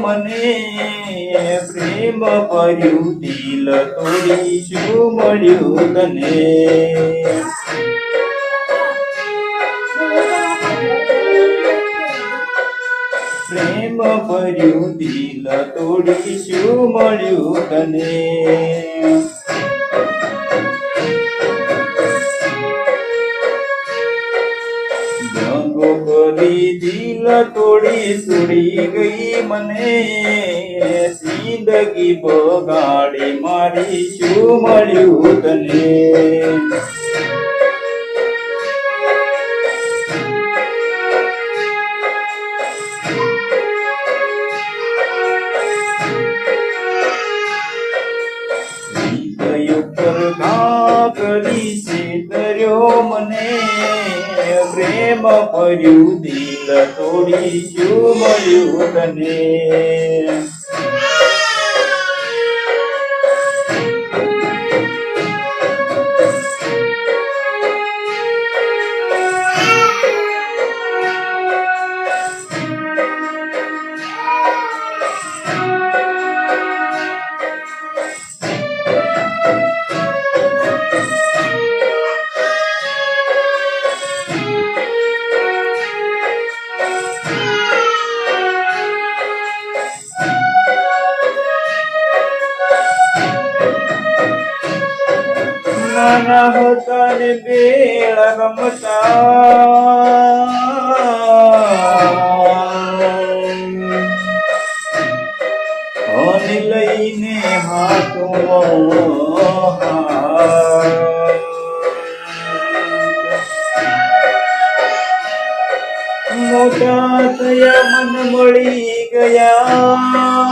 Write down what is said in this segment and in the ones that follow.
મને. પ્રેમ ભર્યું દિલ તોડી શું મળ્યું તને? પ્રેમ ભર્યું દિલ તોડી શું મળ્યું તને? કરી દિલ તોડી સુડી ગઈ મને. જિંદગી બગાડી મારી શું મળ્યું તને? મને પ્રેમ ભર્યું દિલ તોડી શું મળ્યું તને નાના હતા ને લઈને હાથો મોટા થયા મન મળી ગયા.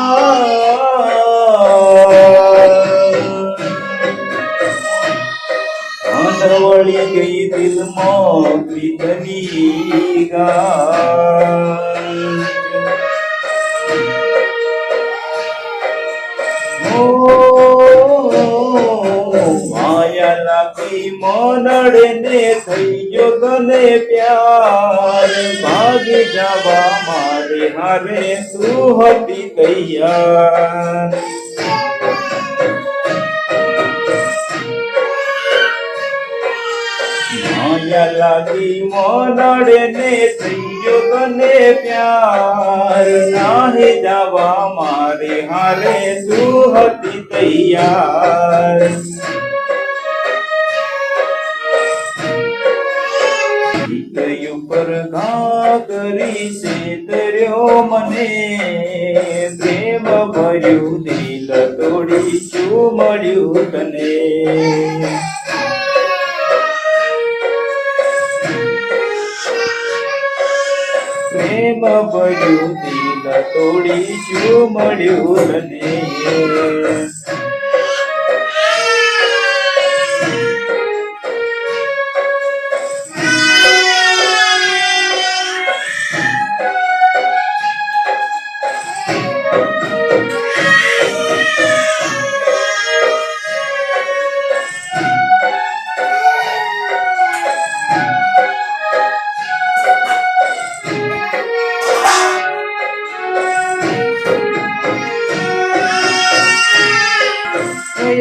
લાગી મનડે ને થઈ ગયો તને પ્યાર. ભાગી જવા મારે હારે તું હતી તૈયાર લાગી મનડે ને થઈ જો તને પ્યાર. નાહી જવા મારે હારે તું હતી તૈયાર. હૃદય ઉપર ઘા કરી છેતર્યો મને. પ્રેમ ભર્યું દિલ તોડી શું મળ્યું તને. પ્રેમ ભર્યું દિલ તોડી શું મળ્યું તને.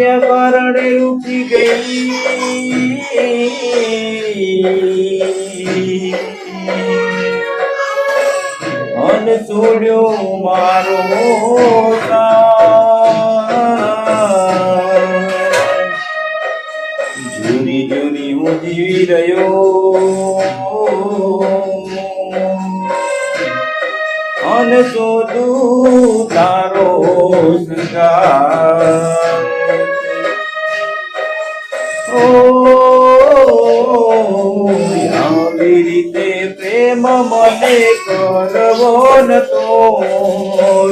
કયા કારણે ઉઠી ગઈ. અન છોડ્યો મારો. જૂની જૂની હું જીવી રહ્યો. અન શોધું તારો શૃંગાર કરવો નતો.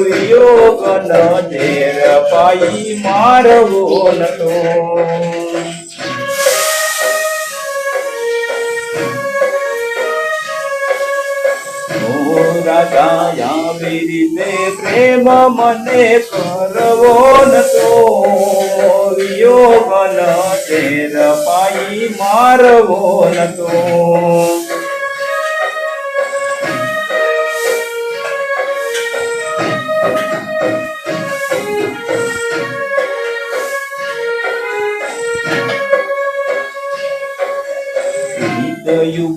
વિયોગ ન ઝેર પાઈ મારવો નતો ઓ રાજા આવી રીતે પ્રેમ મને કરવો નતો વિયોગ ન ઝેર પાઈ મારવો નતો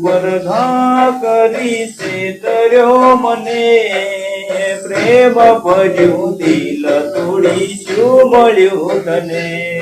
ઉપર કરી છે તર્યો મને પ્રેમ ભર્યું દિલ તોડી શું મળ્યું તને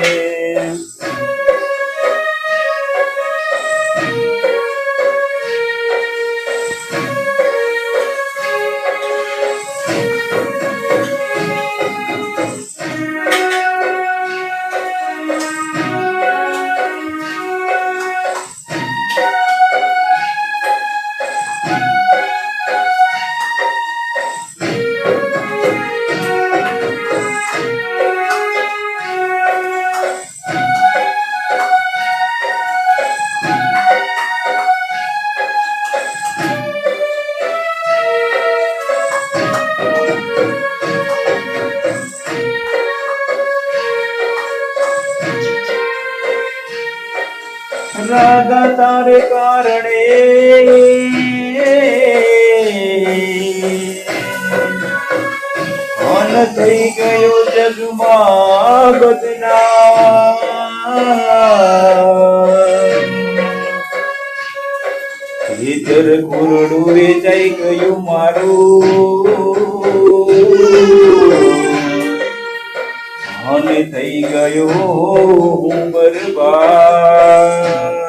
રાધા તારે કારણે. મન થઈ ગયો જગમાં બદનામ. ભીતર કુરડું વેચાઈ ગયું મારું. થઈ ગયો હું બરબાદ